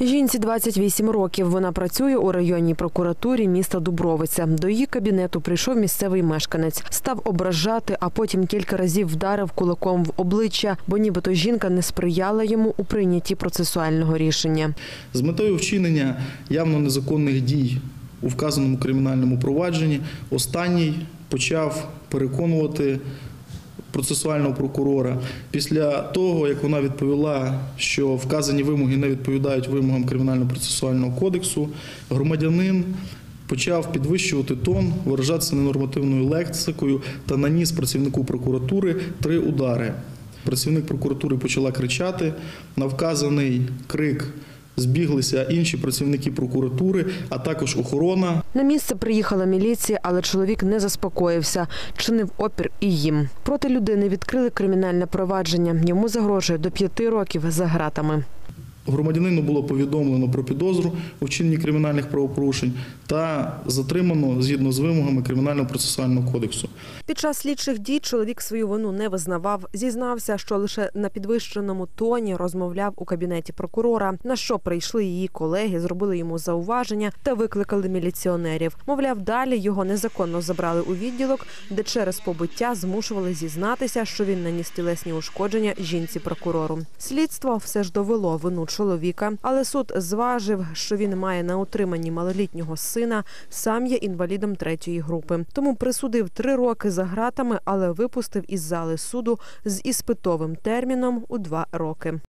Жінці 28 років. Вона працює у районній прокуратурі міста Дубровиця. До її кабінету прийшов місцевий мешканець, став ображати, а потім кілька разів вдарив кулаком в обличчя, бо нібито жінка не сприяла йому у прийнятті процесуального рішення. З метою вчинення явно незаконних дій у вказаному кримінальному провадженні останній почав переконувати процесуального прокурора після того, як вона відповіла, що вказані вимоги не відповідають вимогам кримінально-процесуального кодексу, громадянин почав підвищувати тон, виражатися ненормативною лексикою та наніс працівнику прокуратури три удари. Працівник прокуратури почала кричати. На вказаний крик збіглися інші працівники прокуратури, а також охорона. На місце приїхала міліція, але чоловік не заспокоївся, чинив опір і їм. Проти людини відкрили кримінальне провадження. Йому загрожує до п'яти років за гратами. Громадянину було повідомлено про підозру у вчиненні кримінальних правопорушень та затримано згідно з вимогами кримінально-процесуального кодексу. Під час слідчих дій чоловік свою вину не визнавав. Зізнався, що лише на підвищеному тоні розмовляв у кабінеті прокурора. На що прийшли її колеги, зробили йому зауваження та викликали міліціонерів. Мовляв, далі його незаконно забрали у відділок, де через побиття змушували зізнатися, що він наніс тілесні ушкодження жінці прокурору. Слідство все ж довело вину чоловіка, але суд зважив, що він має на утриманні малолітнього сина, сам є інвалідом третьої групи. Тому присудив три роки за гратами, але випустив із зали суду з іспитовим терміном у два роки.